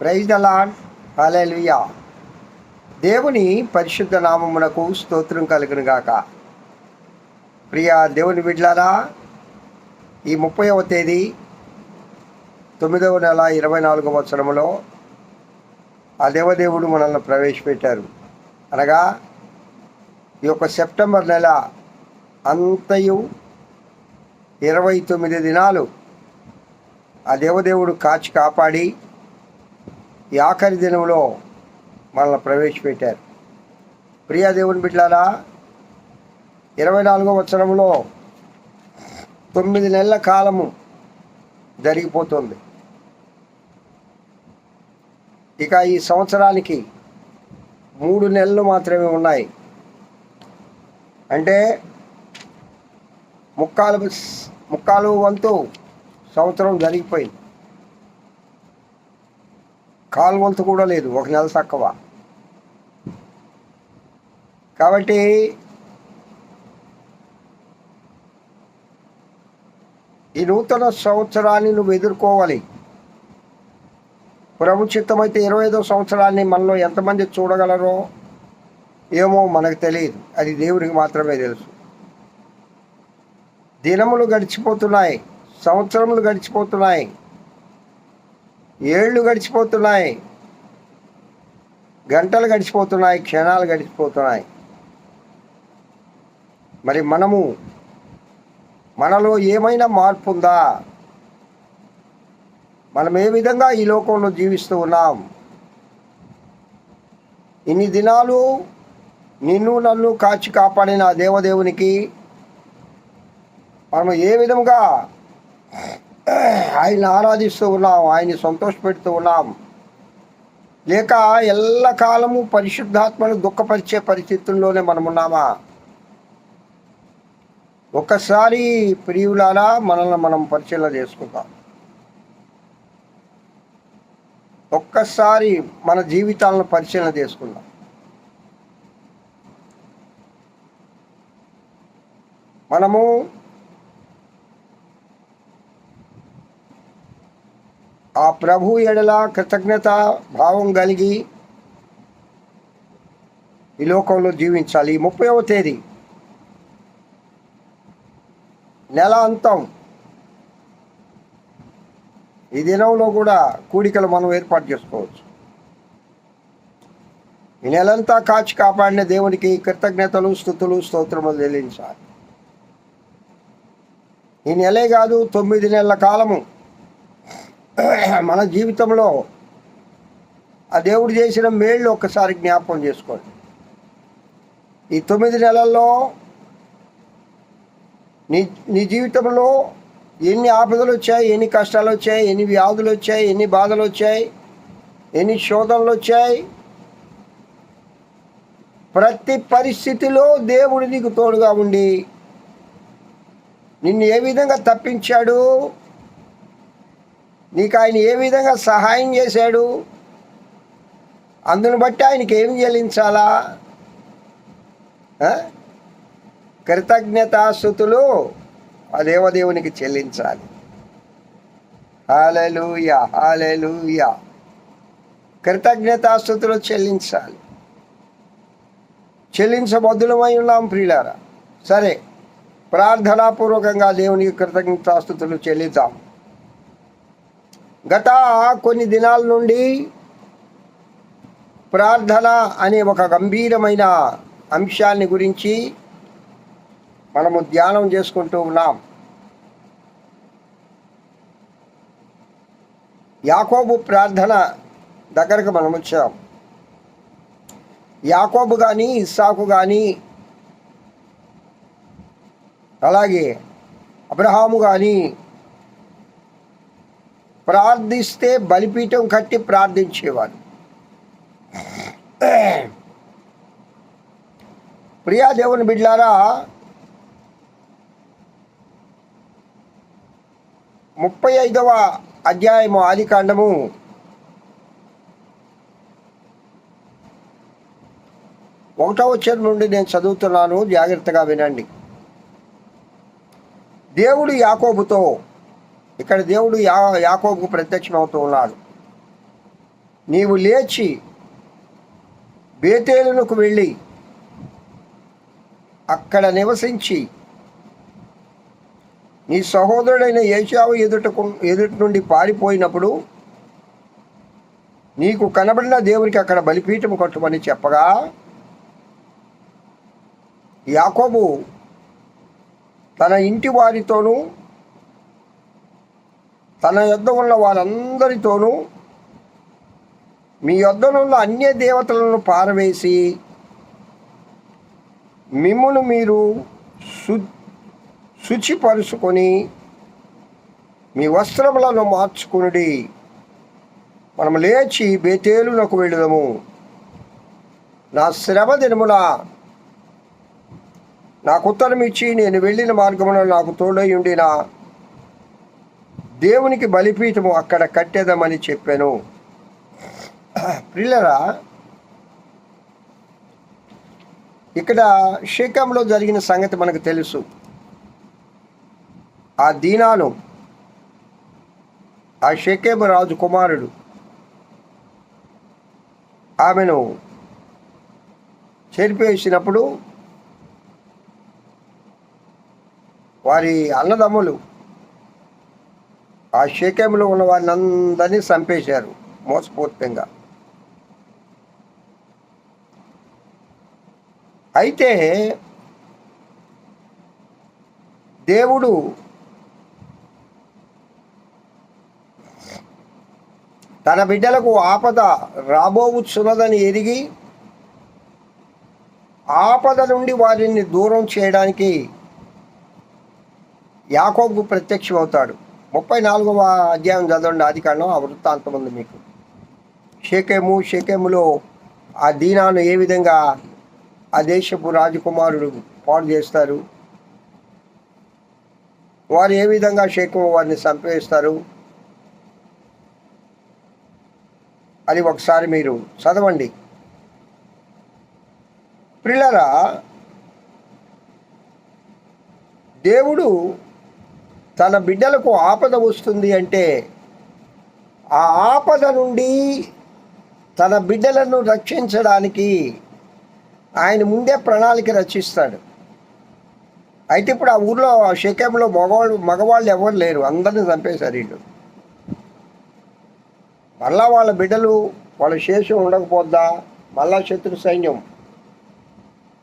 Praise దలాన్ హల్లెలూయా. దేవుని పరిశుద్ధ నామమునకు స్తోత్రం కలుగును గాక. ప్రియ దేవుని బిడ్లారా ఈ ముప్పైవ తేదీ తొమ్మిదవ నెల ఇరవై నాలుగవ సంవత్సరంలో ఆ దేవదేవుడు మనల్ని ప్రవేశపెట్టారు. అనగా ఈ యొక్క సెప్టెంబర్ నెల అంతయు ఇరవై తొమ్మిది దినాలు ఆ దేవదేవుడు కాచి కాపాడి ఈ ఆఖరి దినంలో మనల్ని ప్రవేశపెట్టారు. ప్రియా దేవుని బిడ్డారా ఇరవై నాలుగో సంవత్సరంలో తొమ్మిది నెలల కాలము జరిగిపోతుంది. ఇక ఈ సంవత్సరానికి మూడు నెలలు మాత్రమే ఉన్నాయి. అంటే ముక్కాలు ముక్కాలు వంతు సంవత్సరం జరిగిపోయింది. కాలు కూడా లేదు ఒక నెల తక్కువ. కాబట్టి ఈ నూతన సంవత్సరాన్ని నువ్వు ఎదుర్కోవాలి. ప్రభుచిత్తమైతే ఇరవై ఐదో సంవత్సరాన్ని మనలో ఎంతమంది చూడగలరో ఏమో మనకు తెలియదు. అది దేవుడికి మాత్రమే తెలుసు. దినములు గడిచిపోతున్నాయి సంవత్సరములు గడిచిపోతున్నాయి. ఏళ్ళు గడిచిపోతున్నాయి. గంటలు గడిచిపోతున్నాయి క్షణాలు గడిచిపోతున్నాయి. మరి మనము మనలో ఏమైనా మార్పు ఉందా మనం ఏ విధంగా ఈ లోకంలో జీవిస్తూ ఉన్నాం? ఇన్ని దినాలు నిన్ను నన్ను కాచి కాపాడిన దేవదేవునికి మనం ఏ విధంగా ఆయన ఆరాధిస్తూ ఉన్నాం ఆయన్ని సంతోషపెడుతూ ఉన్నాం. లేక ఎల్లకాలము పరిశుద్ధాత్మను దుఃఖపరిచే పరిస్థితుల్లోనే మనం ఉన్నామా ఒక్కసారి ప్రియులారా మనల్ని మనం పరిశీలన చేసుకుందాం. ఒక్కసారి మన జీవితాలను పరిశీలన చేసుకుందాం. మనము ప్రభు ఎడల కృతజ్ఞత భావం కలిగి ఈ లోకంలో జీవించాలి. ఈ ముప్పైవ తేదీ. నెల అంతం. ఈ దినంలో కూడా కూడికలు మనం ఏర్పాటు చేసుకోవచ్చు. ఈ నెలంతా కాచి కాపాడిన దేవునికి కృతజ్ఞతలు స్థుతులు స్తోత్రములు చెల్లించాలి ఈ నెలే కాదు తొమ్మిది నెలల కాలము. మన జీవితంలో ఆ దేవుడు చేసిన మేళ్ళు ఒక్కసారి జ్ఞాపకం చేసుకోండి. ఈ తొమ్మిది నెలల్లో నీ నీ జీవితంలో ఎన్ని ఆపదలు వచ్చాయి ఎన్ని కష్టాలు వచ్చాయి ఎన్ని వ్యాధులు వచ్చాయి ఎన్ని బాధలు వచ్చాయి ఎన్ని శోధనలు వచ్చాయి? ప్రతి పరిస్థితిలో దేవుడు నీకు తోడుగా ఉండి నిన్ను ఏ విధంగా తప్పించాడు? నీకు ఆయన ఏ విధంగా సహాయం చేశాడు? అందును బట్టి ఆయనకి ఏమి చెల్లించాలా? ఆ? కృతజ్ఞతాస్థుతులు ఆ దేవదేవునికి చెల్లించాలి. Hallelujah hallelujah. కృతజ్ఞతాస్థుతులు చెల్లించాలి. చెల్లించబద్దులమై ఉన్నాం ప్రియులారా. సరే ప్రార్థనాపూర్వకంగా దేవునికి కృతజ్ఞతాస్థుతులు చెల్లిద్దాం. గత కొన్ని దినాల నుండి ప్రార్థన అనే ఒక గంభీరమైన అంశాన్ని గురించి మనము ధ్యానం చేసుకుంటూ ఉన్నాం. యాకోబు ప్రార్థన దగ్గరకు మనం వచ్చాం. యాకోబు కానీ ఇస్సాకు కానీ అలాగే అబ్రహాము కానీ ప్రార్థిస్తే బలిపీఠం కట్టి ప్రార్థించేవారు ప్రియా దేవుని బిడ్లారా ముప్పై ఐదవ అధ్యాయము ఆది కాండము. ఒకటవ వచ్చేది నుండి నేను చదువుతున్నాను జాగ్రత్తగా వినండి. దేవుడు యాకోబుతో ఇక్కడ దేవుడు యా యాకోబుకు ప్రత్యక్షమవుతూ ఉన్నాడు. నీవు లేచి బేతేలునకు వెళ్ళి అక్కడ నివసించి నీ సహోదరుడైన ఏషావు ఎదుటకు ఎదుటి నుండి పారిపోయినప్పుడు నీకు కనబడిన దేవునికి అక్కడ బలిపీఠం కట్టుమని చెప్పగా యాకోబు తన ఇంటి వారితోనూ తన యొద్ద ఉన్న వారందరితోనూ మీ యొద్దనున్న అన్య దేవతలను పారవేసి మిమ్మును మీరు శు శుచిపరుచుకొని మీ వస్త్రములను మార్చుకునుడి. మనం లేచి బేతేలునకు వెళ్ళదము. నా శ్రమ దినముల నాకు ఉత్తరం ఇచ్చి నేను వెళ్ళిన మార్గమున నాకు తోడై ఉండిన దేవునికి బలిపీఠము అక్కడ కట్టేదమని చెప్పాను. ప్రిల్లరా ఇక్కడ షేకంలో జరిగిన సంగతి మనకు తెలుసు. ఆ దీనాను ఆ షేకేబు రాజు కుమారుడు ఆమెను చేరిపేసినప్పుడు వారి అన్నదమ్ములు ఆ షేకెంలో ఉన్న వారిని అందరినీ చంపేశారు మోసపూర్తంగా. అయితే దేవుడు తన బిడ్డలకు ఆపద రాబోవచ్చున్నదని ఎరిగి ఆపద నుండి వారిని దూరం చేయడానికి యాకోబు ప్రత్యక్షమవుతాడు. ముప్పై నాలుగవ అధ్యాయం చదవండి. ఆదికాండం ఆ వృత్తాంతం ఉంది మీకు. షేకేము షేకేములో ఆ దీనాను ఏ విధంగా ఆ దేశపు రాజకుమారుడు పాడు చేస్తారు? వారు ఏ విధంగా షేకము వారిని చంపేస్తారు? అది ఒకసారి మీరు చదవండి. ప్రిల్లరా దేవుడు తన బిడ్డలకు ఆపద వస్తుంది అంటే ఆ ఆపద నుండి తన బిడ్డలను రక్షించడానికి ఆయన ముందే ప్రణాళిక రచిస్తాడు. అయితే ఇప్పుడు ఆ ఊర్లో షెకెంలో మగవాళ్ళు మగవాళ్ళు ఎవరు లేరు. అందరిని చంపేశారు వీళ్ళు. మళ్ళా వాళ్ళ బిడ్డలు వాళ్ళ శేషం ఉండకపోద్దా? మళ్ళా శత్రు సైన్యం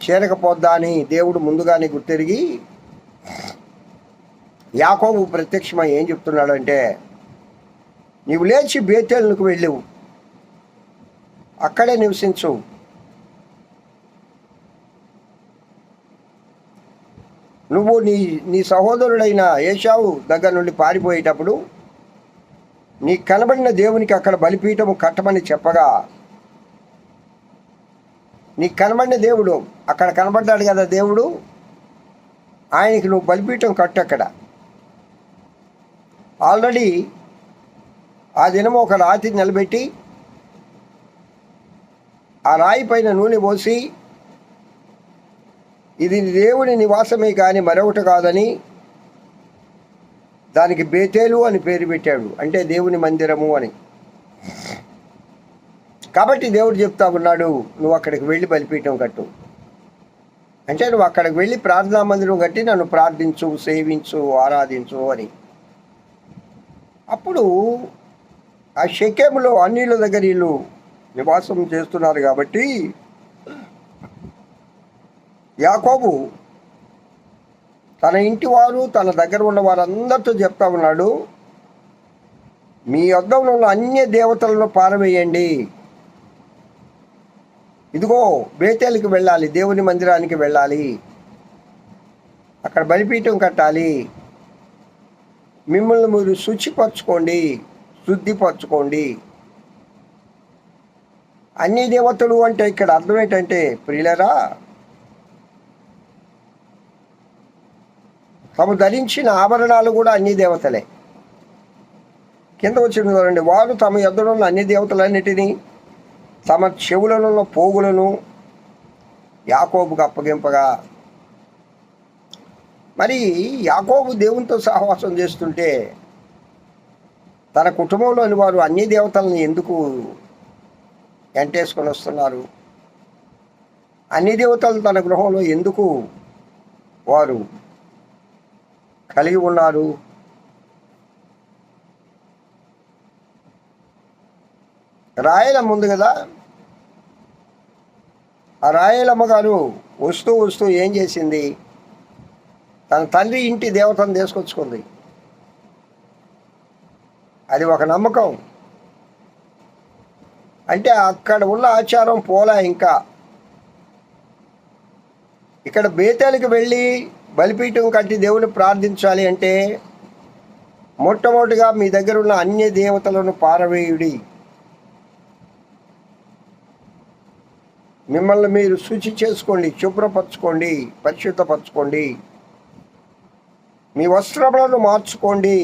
చేరకపోద్దా అని దేవుడు ముందుగానే గుర్తెరిగి యాకోబు ప్రత్యక్షమై ఏం చెప్తున్నాడంటే నీవు లేచి బేతేలకు వెళ్ళవు అక్కడే నివసించు. నువ్వు నీ నీ సహోదరుడైన ఏషావు దగ్గర నుండి పారిపోయేటప్పుడు నీకు కనబడిన దేవునికి అక్కడ బలిపీఠము కట్టమని చెప్పగా నీకు కనబడిన దేవుడు అక్కడ కనబడ్డాడు కదా దేవుడు ఆయనకి నువ్వు బలిపీఠం కట్టు అక్కడ. ఆల్రెడీ ఆ దినము ఒక రాతి నిలబెట్టి ఆ రాయి పైన నూనె పోసి ఇది దేవుని నివాసమే కానీ మరొకటి కాదని దానికి బేతేలు అని పేరు పెట్టాడు. అంటే దేవుని మందిరము అని. కాబట్టి దేవుడు చెప్తా ఉన్నాడు నువ్వు అక్కడికి వెళ్ళి బలిపీఠం కట్టు. అంటే నువ్వు అక్కడికి వెళ్ళి ప్రార్థనా మందిరం కట్టి నన్ను ప్రార్థించు సేవించు ఆరాధించు అని. అప్పుడు ఆ షకేములో అన్నిల దగ్గర వీళ్ళు నివాసం చేస్తున్నారు కాబట్టి యాకోబు తన ఇంటి వారు తన దగ్గర ఉన్న వారందరితో చెప్తా ఉన్నాడు మీ వద్ద ఉన్న అన్య దేవతలను పారవేయండి. ఇదిగో బేతేలికి వెళ్ళాలి దేవుని మందిరానికి వెళ్ళాలి. అక్కడ బలిపీఠం కట్టాలి. మిమ్మల్ని మీరు శుచిపరచుకోండి శుద్ధిపరచుకోండి. అన్ని దేవతలు అంటే ఇక్కడ అర్థం ఏంటంటే ప్రియులరా తాము ధరించిన ఆభరణాలు కూడా అన్ని దేవతలే. కింద వచ్చిన చూడండి వారు తమ ఎద్దడున్న అన్ని దేవతలన్నిటినీ తమ చెవులను పోగులను యాకోబుకు అప్పగింపగా మరి యాకోబు దేవునితో సహవాసం చేస్తుంటే తన కుటుంబంలోని వారు అన్ని దేవతలను ఎందుకు ఎంటేసుకొని వస్తున్నారు? అన్ని దేవతలు తన గృహంలో ఎందుకు వారు కలిగి ఉన్నారు? రాయలమ్మ ఉంది కదా? ఆ రాయలమ్మ గారు వస్తూ వస్తూ ఏం చేసింది? తన తల్లి ఇంటి దేవతను తీసుకొచ్చుకుంది. అది ఒక నమ్మకం. అంటే అక్కడ ఉన్న ఆచారం పోలా ఇంకా. ఇక్కడ బేతేలకు వెళ్ళి బలిపీఠం కట్టి దేవుని ప్రార్థించాలి అంటే మొట్టమొదటిగా మీ దగ్గర ఉన్న అన్య దేవతలను పారవేయుడి. మిమ్మల్ని మీరు శుచి చేసుకోండి శుభ్రపరచుకోండి పరిశుద్ధపరచుకోండి. మీ వస్త్రములను మార్చుకోండి.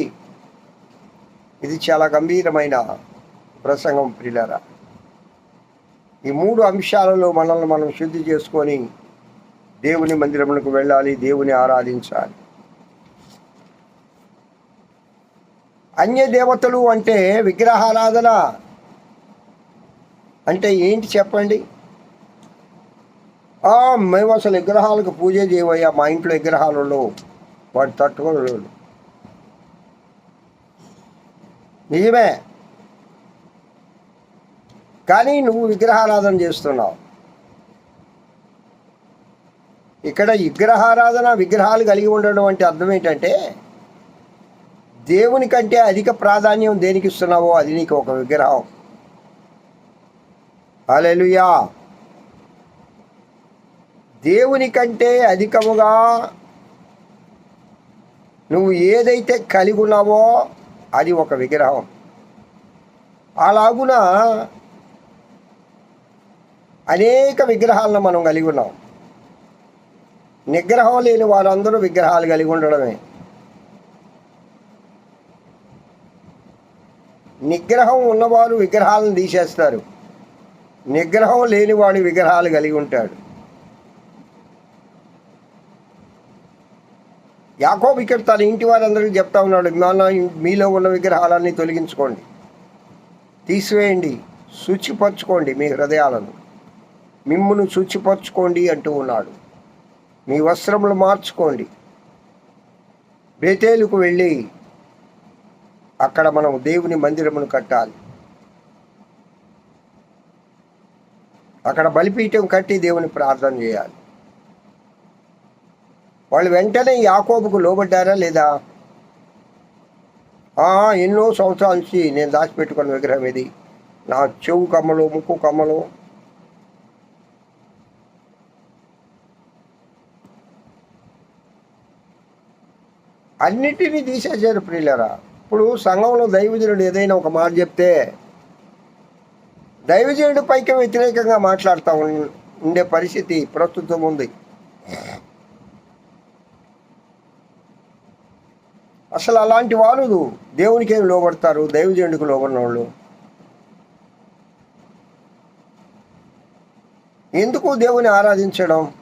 ఇది చాలా గంభీరమైన ప్రసంగం ప్రిలరా ఈ మూడు అంశాలలో మనల్ని మనం శుద్ధి చేసుకొని దేవుని మందిరములకు వెళ్ళాలి దేవుని ఆరాధించాలి. అన్య దేవతలు అంటే విగ్రహారాధన అంటే ఏంటి చెప్పండి? మేము అసలు విగ్రహాలకు పూజ చేయవయ్యా మా ఇంట్లో విగ్రహాలలో వాడు తట్టుకోలేడు నిజమే. కానీ నువ్వు విగ్రహారాధన చేస్తున్నావు. ఇక్కడ విగ్రహారాధన విగ్రహాలు కలిగి ఉండడం అంటే అర్థం ఏంటంటే దేవుని కంటే అధిక ప్రాధాన్యం దేనికి ఇస్తున్నావో అది నీకు ఒక విగ్రహం. అలెలుయా దేవుని కంటే అధికముగా నువ్వు ఏదైతే కలిగి ఉన్నావో అది ఒక విగ్రహం. అలాగున అనేక విగ్రహాలను మనం కలిగి ఉన్నాం. నిగ్రహం లేని వారందరూ విగ్రహాలు కలిగి ఉండడమే. నిగ్రహం ఉన్నవారు విగ్రహాలను తీసేస్తారు. నిగ్రహం లేనివాడు విగ్రహాలు కలిగి ఉంటాడు. యాకోబు ఇక్కడ తన ఇంటి వారందరికీ చెప్తా ఉన్నాడు మన మీలో ఉన్న విగ్రహాలన్నీ తొలగించుకోండి. తీసివేయండి శుచిపరచుకోండి మీ హృదయాలను. మిమ్మును శుచిపరచుకోండి అంటూ ఉన్నాడు. మీ వస్త్రములు మార్చుకోండి. బేతేలుకు వెళ్ళి అక్కడ మనం దేవుని మందిరమును కట్టాలి. అక్కడ బలిపీఠం కట్టి దేవుని ప్రార్థన చేయాలి. వాళ్ళు వెంటనే యాకోబుకు లోబడ్డారా లేదా? ఎన్నో సంవత్సరాల నుంచి నేను దాచిపెట్టుకున్న విగ్రహం ఇది. నా చెవు కమ్మలు ముక్కు కమ్మలు. అన్నిటినీ తీసేశారు ప్రియులరా. ఇప్పుడు సంఘంలో దైవజనుడు ఏదైనా ఒక మాట చెప్తే దైవజనుడి పైకి వ్యతిరేకంగా మాట్లాడుతూ ఉండే పరిస్థితి ప్రస్తుతం ఉంది. అసలు అలాంటి వాళ్ళు దేవునికి ఏమి లోబడతారు? దైవజనుడికి లోబడిన వాళ్ళు ఎందుకు దేవుని ఆరాధించడం?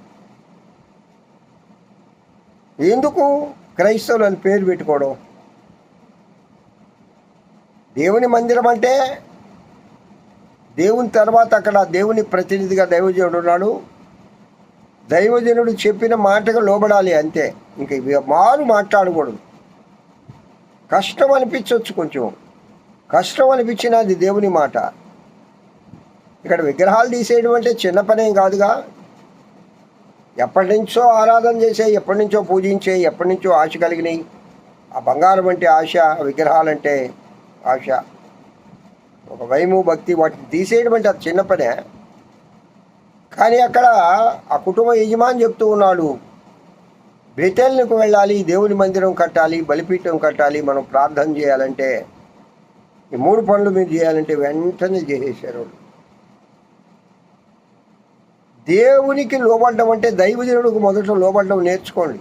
ఎందుకు క్రైస్తవులు అని పేరు పెట్టుకోవడం? దేవుని మందిరం అంటే దేవుని తర్వాత అక్కడ దేవుని ప్రతినిధిగా దైవజనుడు ఉన్నాడు. దైవజనుడు చెప్పిన మాటగా లోబడాలి అంతే. ఇంక ఇవి మారు మాట్లాడకూడదు. కష్టం అనిపించవచ్చు కొంచెం. కష్టం అనిపించిన అది దేవుని మాట. ఇక్కడ విగ్రహాలు తీసేయడం అంటే చిన్న పనేం కాదుగా. ఎప్పటి నుంచో ఆరాధన చేసే ఎప్పటి నుంచో పూజించే ఎప్పటి నుంచో ఆశ కలిగినాయి. ఆ బంగారం అంటే ఆశ విగ్రహాలంటే ఆశ. ఒక వైము భక్తి వాటిని తీసేయడం అంటే అది చిన్న పనే. కానీ అక్కడ ఆ కుటుంబ యజమాని చెప్తూ ఉన్నాడు. బెతేల్నికి వెళ్ళాలి దేవుని మందిరం కట్టాలి బలిపీఠం కట్టాలి మనం ప్రార్థన చేయాలంటే ఈ మూడు పనులు మీరు చేయాలంటే వెంటనే చేసేసారు దేవునికి లోబడ్డం అంటే దైవజనుడికి మొదట లోబడ్డం నేర్చుకోండి.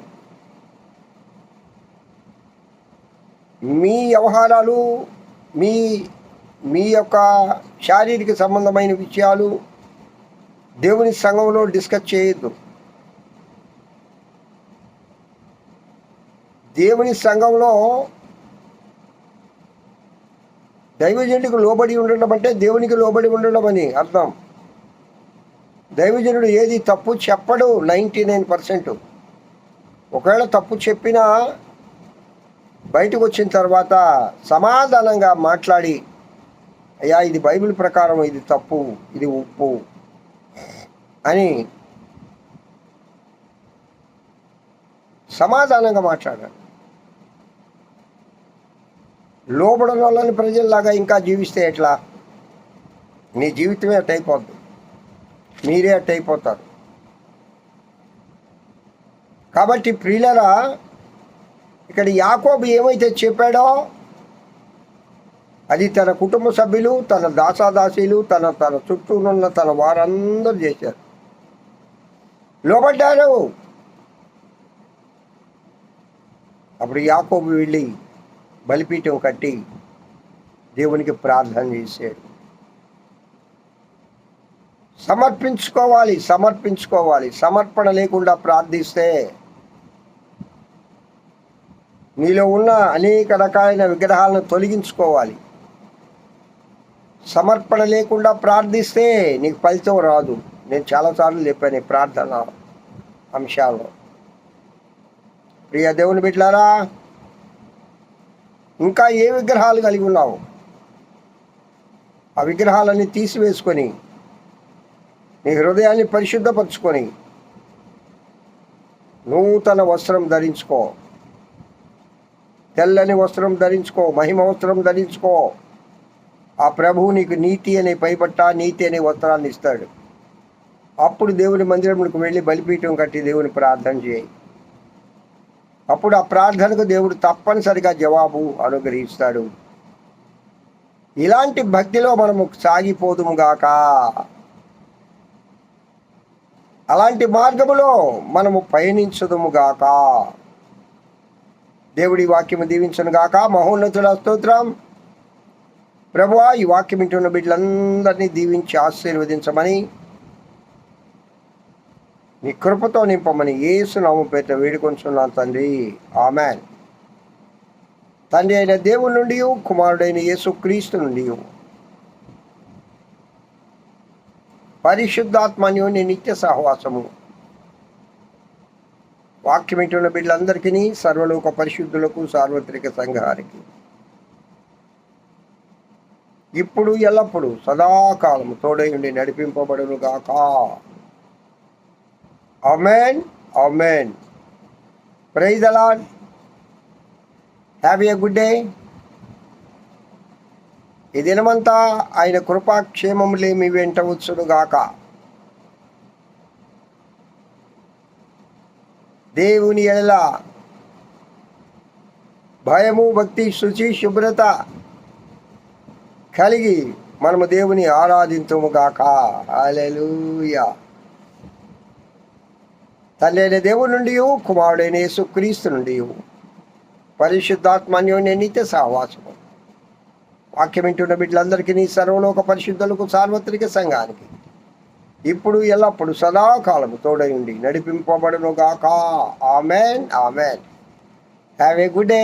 మీ వ్యవహారాలు మీ మీ యొక్క శారీరక సంబంధమైన విషయాలు దేవుని సంఘంలో డిస్కస్ చేయొద్దు. దేవుని సంఘంలో దైవజనుడికి లోబడి ఉండడం అంటే దేవునికి లోబడి ఉండడం అని అర్థం. దైవజనుడు ఏది తప్పు చెప్పడు నైంటీ నైన్ పర్సెంట్. ఒకవేళ తప్పు చెప్పినా బయటకు వచ్చిన తర్వాత సమాధానంగా మాట్లాడి అయ్యా ఇది బైబిల్ ప్రకారం ఇది తప్పు ఇది ఉప్పు అని సమాధానంగా మాట్లాడాలి. లోబడిన వాళ్ళని ప్రజల్లాగా ఇంకా జీవిస్తే ఎట్లా? నీ జీవితమే అట్ అయిపోద్ది. మీరే అట్ అయిపోతారు. కాబట్టి ప్రియులరా ఇక్కడ యాకోబు ఏమైతే చెప్పాడో అది తన కుటుంబ సభ్యులు తన దాసాదాసీలు తన తన చుట్టూ ఉన్న తన వారందరూ చేశారు. లోబడ్డారు. అప్పుడు యాకోబు వెళ్ళి బలిపీఠం కట్టి దేవునికి ప్రార్థన చేశాడు సమర్పించుకోవాలి సమర్పించుకోవాలి. సమర్పణ లేకుండా ప్రార్థిస్తే నీలో ఉన్న అనేక రకాలైన విగ్రహాలను తొలగించుకోవాలి. సమర్పణ లేకుండా ప్రార్థిస్తే నీకు ఫలితం రాదు. నేను చాలాసార్లు చెప్పాను ప్రార్థన అంశాల్లో. ప్రియ దేవుని బిడ్డలారా ఇంకా ఏ విగ్రహాలు కలిగి ఉన్నావు? ఆ విగ్రహాలన్నీ తీసివేసుకొని నీ హృదయాన్ని పరిశుద్ధపరచుకొని నూతన వస్త్రం ధరించుకో. తెల్లని వస్త్రం ధరించుకో మహిమ వస్త్రం ధరించుకో. ఆ ప్రభువు నీకు నీతి అనే పైపట్ట నీతి అనే వస్త్రాన్ని ఇస్తాడు. అప్పుడు దేవుని మందిరంలోకి వెళ్ళి బలిపీఠం కట్టి దేవుని ప్రార్థన చేయి. అప్పుడు ఆ ప్రార్థనకు దేవుడు తప్పనిసరిగా జవాబు అనుగ్రహిస్తాడు. ఇలాంటి భక్తిలో మనము సాగిపోదుము గాక. అలాంటి మార్గములో మనము పయనించదుము గాక. దేవుడి వాక్యము దీవించను గాక. మహోన్నతుల స్తోత్రం. ప్రభువా ఈ వాక్యం వింటున్న బిడ్డలందరినీ దీవించి ఆశీర్వదించమని నీ కృపతో నింపమని ఏసు నామం పేట వేడుకొంచున్నాను తండ్రి. ఆమెన్. తండ్రి అయిన దేవుడి నుండి కుమారుడైన యేసు క్రీస్తు నుండి పరిశుద్ధాత్మన్యోని నిత్య సహవాసము. వాక్యమిటున్న బిడ్డలందరికీ సర్వలోక పరిశుద్ధులకు సార్వత్రిక సంఘానికి. ఇప్పుడు ఎల్లప్పుడూ సదాకాలము తోడై ఉండి నడిపింపబడును amen amen praise the Lord have a good day ఈ దినమంతా ఆయన కృపాక్షేమములే మీ వెంట వచ్చును గాక దేవుని ఎడల భయము భక్తి శుచి శుభ్రత కలిగి మనము దేవుని ఆరాధింతుము గాక హల్లెలూయా తండ్రి అయిన దేవుడి నుండి కుమారుడైన యేసుక్రీస్తు నుండి పరిశుద్ధాత్మన్యోన్య నిత్య సహవాసము. వాక్యం వింటున్న బిడ్డలందరికీ నీ సర్వలోక పరిశుద్ధులకు సార్వత్రిక సంఘానికి ఇప్పుడు ఎల్లప్పుడు సదాకాలము తోడై ఉండి నడిపింపబడును గాక amen amen. Have a good day.